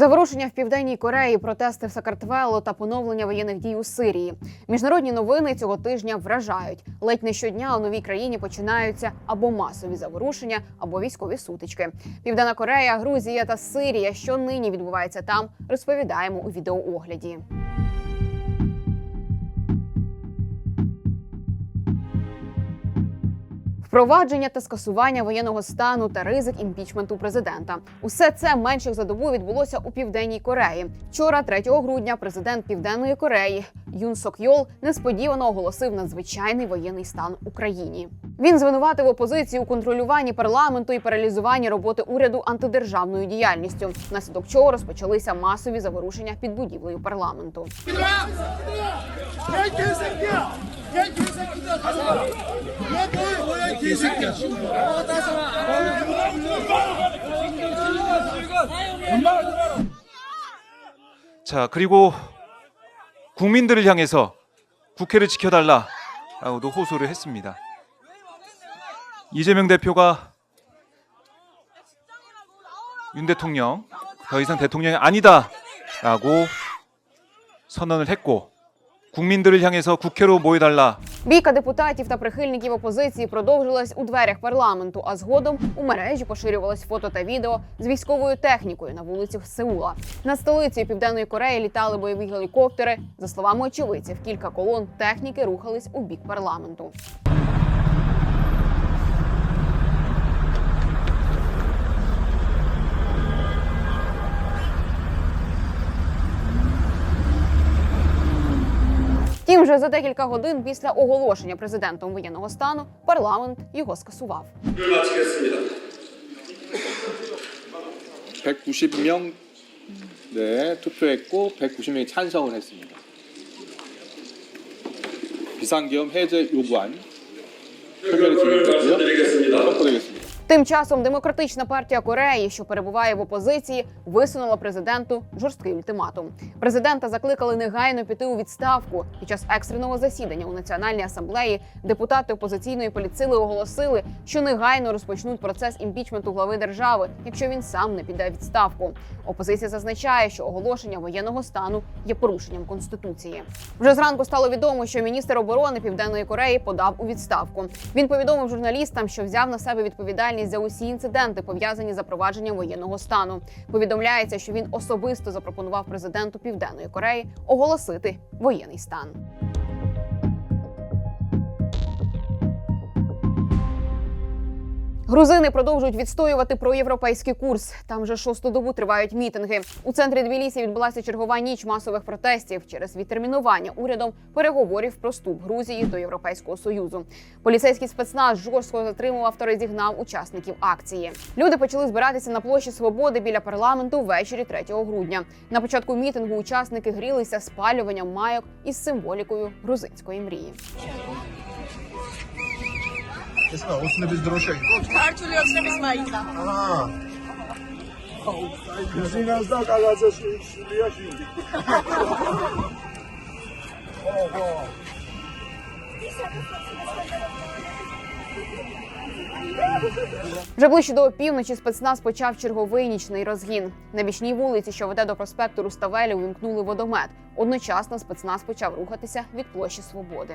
Заворушення в південній Кореї, протести в Сакартвело та поновлення воєнних дій у Сирії. Міжнародні новини цього тижня вражають. Ледь не щодня у новій країні починаються або масові заворушення, або військові сутички. Південна Корея, Грузія та Сирія. Що нині відбувається там, розповідаємо у відеоогляді. Впровадження та скасування воєнного стану та ризик імпічменту президента. Усе це менше за добу відбулося у південній Кореї. Вчора, 3 грудня, президент Південної Кореї Юн Сок Йол несподівано оголосив надзвичайний воєнний стан Україні. Він звинуватив опозицію у контролюванні парламенту і паралізуванні роботи уряду антидержавною діяльністю, внаслідок чого розпочалися масові заворушення під будівлею парламенту. 자, 그리고 국민들을 향해서 국회를 지켜달라라고도 호소를 했습니다. 이재명 대표가 윤 대통령 더 이상 대통령이 아니다라고 선언을 했고 국민들을 향해서 국회로 모여달라 Бійка депутатів та прихильників опозиції продовжилась у дверях парламенту, а згодом у мережі поширювалось фото та відео з військовою технікою на вулицях Сеула. Над столицею Південної Кореї літали бойові гелікоптери. За словами очевидців, кілька колон техніки рухались у бік парламенту. Втім, вже за декілька годин після оголошення президентом воєнного стану парламент його скасував. 를 마치겠습니다. 190명 네, 투표했고 190명이 찬성을 했습니다. 비상계엄 해제 요구안 표결에 결과를 진행되고요. 말씀드리겠습니다. 선포되겠습니다. Тим часом демократична партія Кореї, що перебуває в опозиції, висунула президенту жорсткий ультиматум. Президента закликали негайно піти у відставку. Під час екстреного засідання у національній асамблеї депутати опозиційної політсили оголосили, що негайно розпочнуть процес імпічменту глави держави, якщо він сам не піде відставку. Опозиція зазначає, що оголошення воєнного стану є порушенням конституції. Вже зранку стало відомо, що міністр оборони Південної Кореї подав у відставку. Він повідомив журналістам, що взяв на себе відповідальність за усі інциденти, пов'язані з запровадженням воєнного стану. Повідомляється, що він особисто запропонував президенту Південної Кореї оголосити воєнний стан. Грузини продовжують відстоювати проєвропейський курс. Там вже шосту добу тривають мітинги. У центрі Тбілісі відбулася чергова ніч масових протестів через відтермінування урядом переговорів про вступ Грузії до Європейського союзу. Поліцейський спецназ жорстко затримував та розігнав учасників акції. Люди почали збиратися на площі Свободи біля парламенту ввечері 3 грудня. На початку мітингу учасники грілися спалюванням майок із символікою грузинської мрії. Esma, olsun biz droşa gidelim. Kartulu yoksa biz mayıkla. Aha. Bizim yazda kagaza şuraya şimdi. Вже ближче до опівночі спецназ почав черговий нічний розгін. На бічній вулиці, що веде до проспекту Руставелі, увімкнули водомет. Одночасно спецназ почав рухатися від площі Свободи.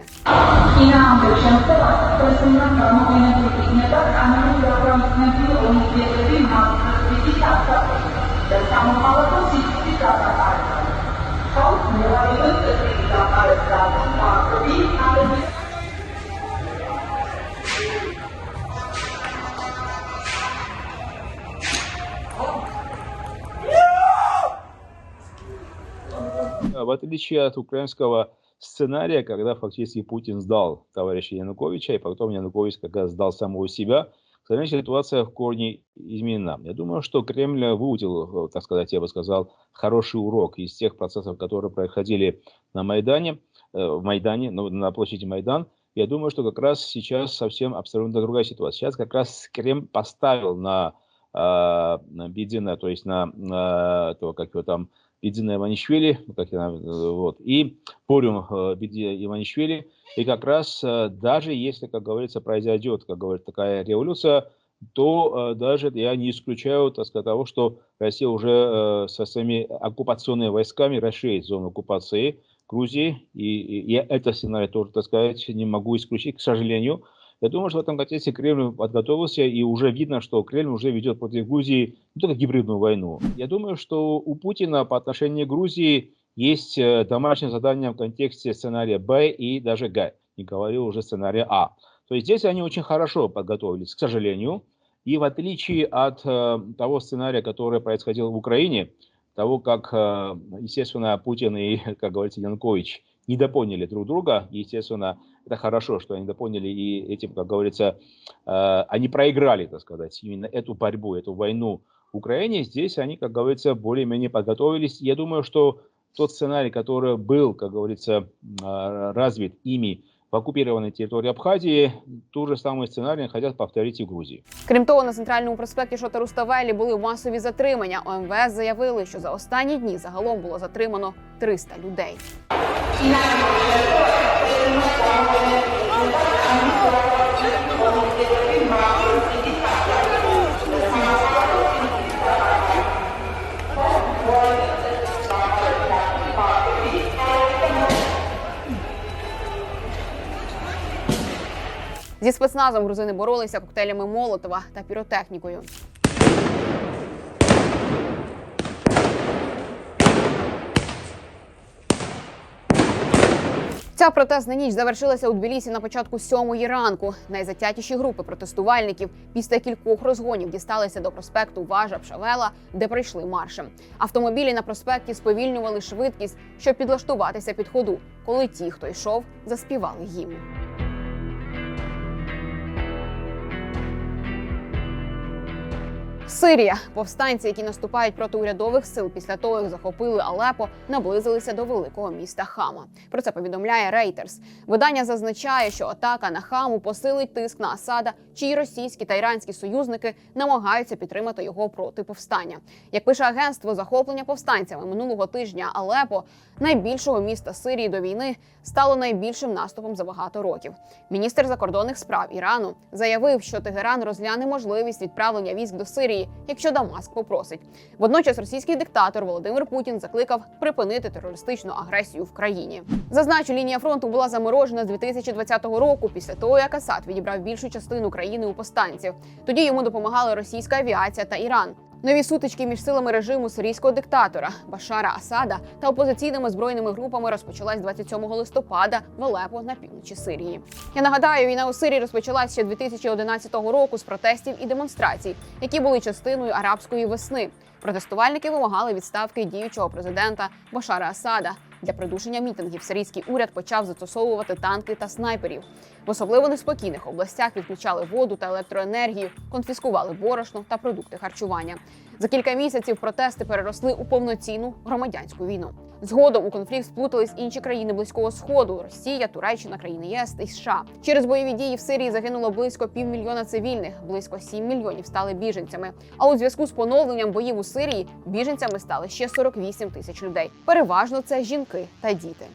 В отличие от украинского сценария, когда фактически Путин сдал товарища Януковича, и потом Янукович как раз сдал самого себя, к сожалению, ситуация в корне изменена. Я думаю, что Кремль выудил, э, так сказать, я бы сказал, хороший урок из тех процессов, которые происходили на Майдане, э, в Майдане, ну, на площади Майдан. Я думаю, что как раз сейчас совсем абсолютно другая ситуация. Сейчас как раз Кремль поставил на, э, на Бедина, то есть на, на то, как его там, Бедина Иванишвили, ну, как я, э, вот, и Порюм э, Беди Иванишвили. И как раз э, даже если, как говорится, произойдет, как говорит, такая революция, то даже я не исключаю так сказать, того, что Россия уже со своими оккупационными войсками расширит зону оккупации Грузии. И, и я это сценарий тоже, так сказать, не могу исключить, к сожалению. Я думаю, что в этом контексте Кремль подготовился, и уже видно, что Кремль уже ведет против Грузии не только гибридную войну. Я думаю, что у Путина по отношению к Грузии есть э, домашнее задание в контексте сценария Б и даже Г. Не говорю уже сценария А. То есть здесь они очень хорошо подготовились, к сожалению. И в отличие от э, того сценария, который происходил в Украине, того, как, э, естественно, Путин и, как говорится, Янукович недопоняли друг друга, естественно, это хорошо, что они недопоняли, и этим, как говорится, э, они проиграли, так сказать, именно эту борьбу, эту войну в Украине. Здесь они, как говорится, более-менее подготовились. Я думаю, что тот сценарий, который был, как говорится, э, развит ими в оккупированной территории Абхазии, Ту же самый сценарий хотят повторить и в Грузии. Крім того, на центральному проспекті Шотаруставелі були масові затримання. ОМВС заявили, що за останні дні загалом було затримано 300 людей. Зі спецназом грузини боролися коктейлями Молотова та піротехнікою. Ця протестна ніч завершилася у Тбілісі на початку сьомої ранку. Найзатятіші групи протестувальників після кількох розгонів дісталися до проспекту Важа Пшавела, де прийшли маршем. Автомобілі на проспекті сповільнювали швидкість, щоб підлаштуватися під ходу, коли ті, хто йшов, заспівали гімн. Сирія повстанці, які наступають проти урядових сил після того, як захопили Алепо, наблизилися до великого міста Хама. Про це повідомляє Reuters. Видання зазначає, що атака на Хаму посилить тиск на Асада, чиї російські та іранські союзники намагаються підтримати його проти повстання. Як пише агентство, захоплення повстанцями минулого тижня Алепо, найбільшого міста Сирії до війни, стало найбільшим наступом за багато років. Міністр закордонних справ Ірану заявив, що Тегеран розгляне можливість відправлення військ до Сирії, якщо Дамаск попросить. Водночас російський диктатор Володимир Путін закликав припинити терористичну агресію в країні. Зазначу, лінія фронту була заморожена з 2020 року після того, як Асад відібрав більшу частину країни у повстанців. Тоді йому допомагали російська авіація та Іран. Нові сутички між силами режиму сирійського диктатора Башара Асада та опозиційними збройними групами розпочалась 27 листопада в Алепо на півночі Сирії. Я нагадаю, війна у Сирії розпочалась ще 2011 року з протестів і демонстрацій, які були частиною арабської весни. Протестувальники вимагали відставки діючого президента Башара Асада. Для придушення мітингів сирійський уряд почав застосовувати танки та снайперів. В особливо неспокійних областях відключали воду та електроенергію, конфіскували борошно та продукти харчування. За кілька місяців протести переросли у повноцінну громадянську війну. Згодом у конфлікт сплутались інші країни близького сходу: Росія, Туреччина, країни ЄС та США. Через бойові дії в Сирії загинуло близько півмільйона цивільних, близько 7 мільйонів стали біженцями. А у зв'язку з поновленням боїв у Сирії біженцями стали ще 48 тисяч людей. Переважно це жінки та діти.